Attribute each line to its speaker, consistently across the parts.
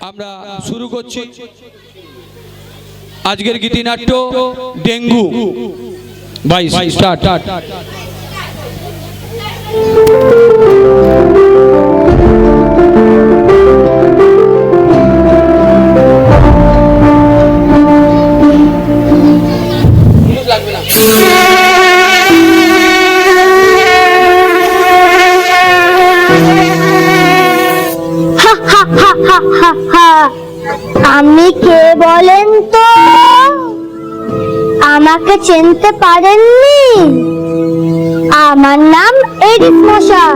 Speaker 1: আমরা শুরু করছি আজকের গীতিনাট্য ডেঙ্গু। বাইশ স্টার্ট।
Speaker 2: আমি কে বলেন তো? আমাকে চিনতে পারেননি? আমার নাম এরিস মশা।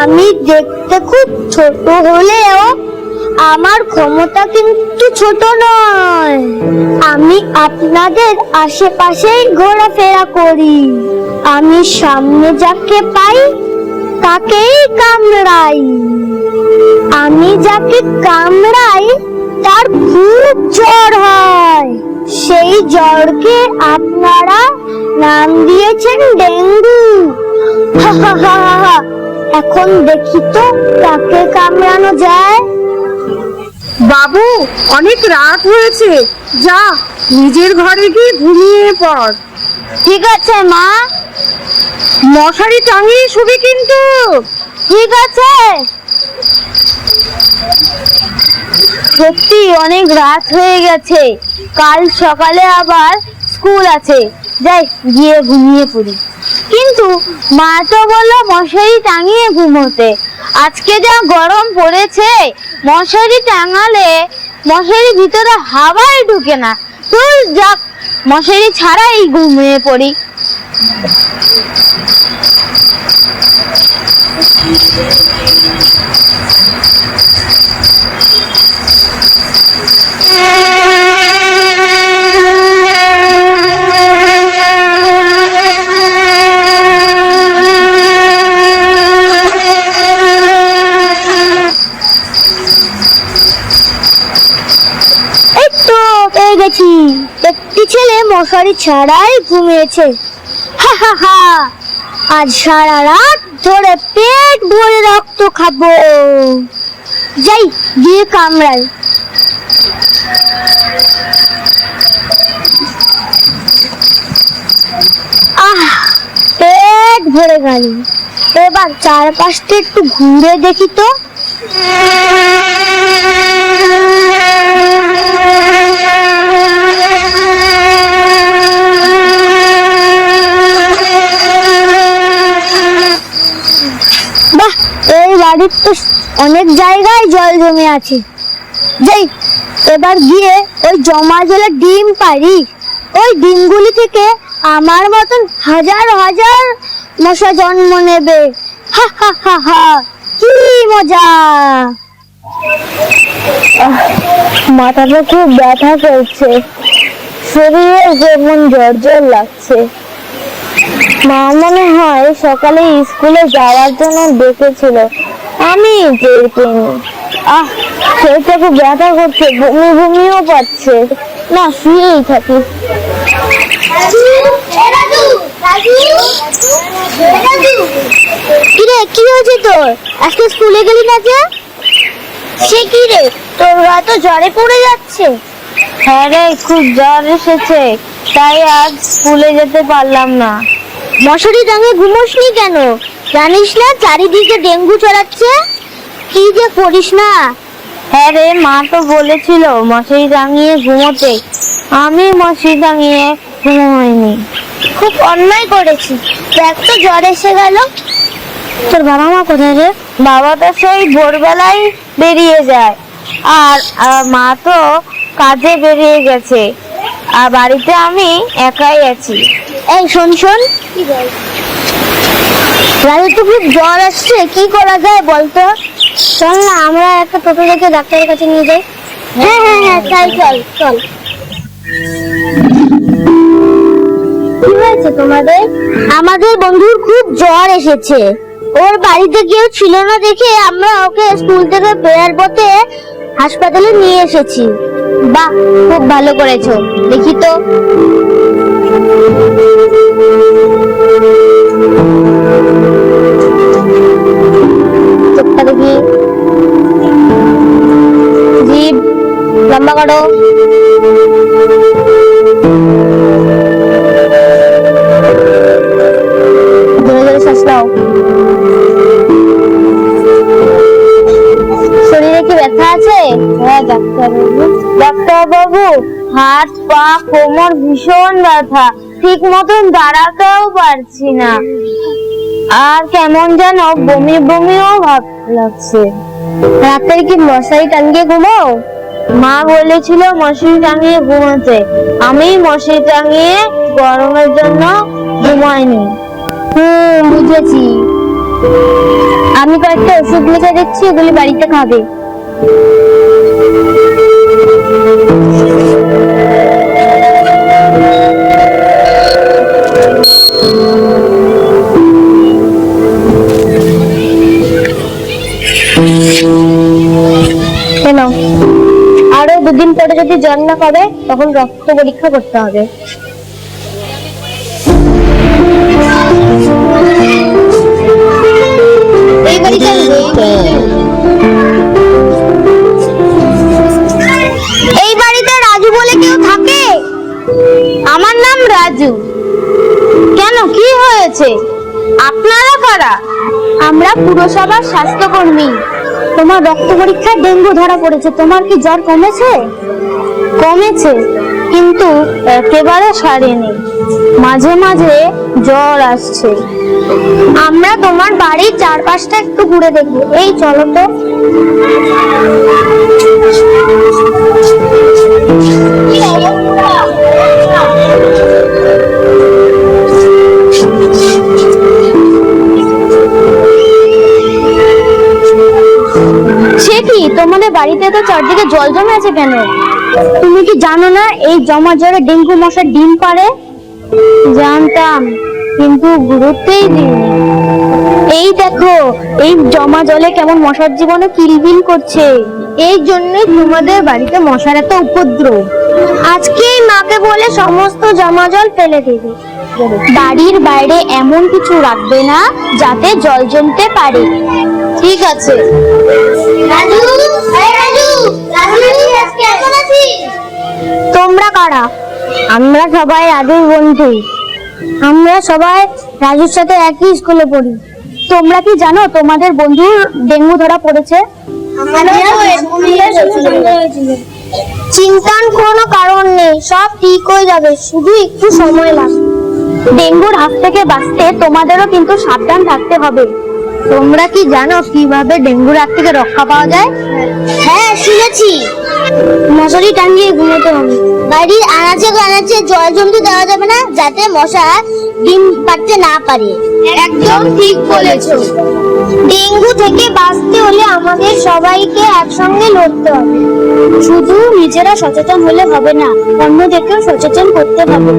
Speaker 2: আমি দেখতে খুব ছোট হলেও আমার ক্ষমতা কিন্তু ছোট নয়। আমি আপনাদের আশেপাশেই ঘোরাফেরা করি। আমি সামনে যাকে পাই, তাকেই কামড়াই। আমি যাকে কামড়াই তার খুব জ্বর হয়। সেই জ্বরকে আপনারা নাম দিয়েছেন ডেঙ্গু। এখন দেখি তো কাকে কামড়ানো যায়।
Speaker 3: বাবু অনেক রাত হয়েছে। যা নিজের ঘরে গিয়ে ঘুমিয়ে পড়।
Speaker 2: ঠিক আছে মা।
Speaker 3: মশারি টাঙিয়ে শুবি কিন্তু।
Speaker 2: ঠিক আছে। সত্যি অনেক রাত হয়ে গেছে। কাল সকালে আবার স্কুল আছে। যাই, গিয়ে ঘুমিয়ে পড়ি। কিন্তু মা তো বলল, মশারি টাঙিয়ে ঘুমোতে। আজকে যা গরম পড়েছে, মশারি টাঙালে মশারি ভিতরে হাওয়াই ঢুকে না। তুই যাক, মশারি ছাড়াই ঘুমিয়ে পড়ি। এই একটি ছেলে মশারি ছাড়াই ঘুমিয়েছে? হা হা হা। আজ সারা রাত ধরে পেট ভরে রক্ত খাব। যাই, গিয়ে কামড়াই। আহ, পেট ভরে গেল। এবার চারপাশটা একটু ঘুরে দেখি তো। বাহ এই বাড়ির তো অনেক জায়গায় জল জমে আছে। যাই, এবার গিয়ে ওই জমা জলে ডিম পারি ওই ডিমগুলি থেকে আমার মতন হাজার হাজার মশা জন্ম নেবে। হা হা হা হা, কি মজা! মাথাটা খুব ব্যথা করছে। শরীরে যেমন লাগছে। মা মনে হয় সকালে স্কুলে যাওয়ার জন্য ডেকেছিল। আমি টের আহ, শরীরটা খুব ব্যথা করছে, বমি বমিও পাচ্ছে। না, শুয়েই থাকি। কিরে, কি হয়েছে তোর? আজকে স্কুলে গেলি না যে? সে কি রে? তোর তো জ্বরে পড়ে যাচ্ছে। হ্যাঁ রে, খুব জ্বর এসেছে। তাই আজ স্কুলে যেতে পারলাম না। মশারি টাঙে ঘুমোসনি কেন? জানিস না চারিদিকে ডেঙ্গু ছড়াচ্ছে কি যে করিস না? হ্যাঁ রে, মা তো বলেছিল মশারি টাঙিয়ে ঘুমোতে। আমি মশারি টাঙিয়ে ঘুমোইনি। খুব অন্যায় করেছি। দেখ তো জ্বর এসে গেল। তোর বাবা মা কোথায় রে? বাবা তো সেই ভোরবেলায় বেরিয়ে যায়। আর মা তো কাজে বেরিয়ে গেছে। আর বাড়িতে আমি একাই আছি। এই, শোন শোন। রাতে তো খুব জ্বর আসছে, কি করা যায় বলতো? চল না, আমরা একটা টোটো দেখে ডাক্তারের কাছে নিয়ে যাই। হ্যাঁ হ্যাঁ হ্যাঁ চল চল চল। কি হয়েছে তোমাদের? আমাদের বন্ধুর খুব জ্বর এসেছে। ওর বাড়িতে কেউ ছিল না দেখে আমরা ওকে স্কুল থেকে ফেরার পথে হাসপাতালে নিয়ে এসেছি। বাহ খুব ভালো করেছ। দেখি তো। Thank দেখি
Speaker 3: আছে? হ্যাঁ ডাক্তার বাবু ডাক্তার বাবু হাত, পা, কোমর ভীষণ ব্যথা। ঠিক মতন দাঁড়াতেও পারছি না। আর কেমন যেন বমি বমিও ভাব লাগছে। রাতে কি মশারি টাঙিয়ে ঘুমাও? মা বলেছিল মশারি টাঙিয়ে ঘুমাতে। আমি মশারি টাঙিয়ে গরমের জন্য ঘুমাইনি। হুম, বুঝেছি। আমি কয়েকটা ওষুধ লিখে দিচ্ছি, এগুলি বাড়িতে খাবে। আরও দুদিন পরে যদি জ্বর না করে তখন রক্ত পরীক্ষা করতে হবে। এই বাড়িতে কেন? কি হয়েছে? আপনারা কারা? আমরা পুরসভার স্বাস্থ্যকর্মী। তোমার রক্ত পরীক্ষায় ডেঙ্গু ধরা পড়েছে। তোমার কি জ্বর কমেছে? কমেছে, কিন্তু একেবারে সারেনি। মাঝে মাঝে জ্বর আসছে। আমরা তোমার বাড়ির চারপাশটা একটু ঘুরে দেখব এই চলো তো। তোমাদের বাড়িতে তো চারদিকে জল জমে আছে কেন? তুমি কি জানো না এই জমা জলে ডেঙ্গু মশার ডিম পারে জানতাম, কিন্তু গুরুত্বই দিইনি। এই দেখো, এই জমা জলে কেমন মশার জীবনে কিলবিল করছে। এই জন্যই তোমাদের বাড়িতে মশার এত উপদ্রব। আজকেই মাকে বলে সমস্ত জমা জল ফেলে দেবে। বাড়ির বাইরে এমন কিছু রাখবে না, যাতে জল জমতে পারে। ঠিক আছে। রাজু রাজু রাজু কেমন আছিস? তোমরা কারা? আমরা সবাই রাজুর বন্ধু। আমরা সবাই রাজুর সাথে একই স্কুলে পড়ি। তোমরা কি জানো তোমাদের বন্ধুর ডেঙ্গু ধরা পড়েছে? চিন্তার কোনো কারণ নেই সব ঠিক হয়ে যাবে শুধু একটু সময় লাগবে। ডেঙ্গুর হাত থেকে বাঁচতে তোমাদেরও কিন্তু সাবধান থাকতে হবে। তোমরা কি জানো কীভাবে ডেঙ্গুর হাত থেকে রক্ষা পাওয়া যায়? হ্যাঁ শুনেছি। মশারি টাঙিয়ে ঘুমোতে হবে। বাড়ির আনাচে কানাচে জল জমতে দেওয়া যাবে না যাতে মশা ডিম পাড়তে না পারে। একদম ঠিক বলেছ। ডেঙ্গু থেকে বাঁচতে হলে আমাদের সবাইকে একসঙ্গে লড়তে হবে। শুধু নিজেরা সচেতন হলে হবে না অন্যদেরকেও সচেতন করতে হবে।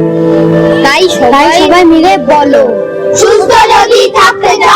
Speaker 3: তাই সবাই সবাই মিলে বলো
Speaker 2: সুস্থ যদি থাকতে চাও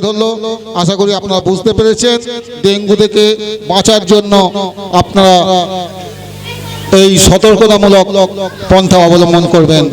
Speaker 4: তুলে ধরলো। আশা করি আপনারা বুঝতে পেরেছেন। ডেঙ্গু থেকে বাঁচার জন্য আপনারা এই সতর্কতামূলক পন্থা অবলম্বন করবেন।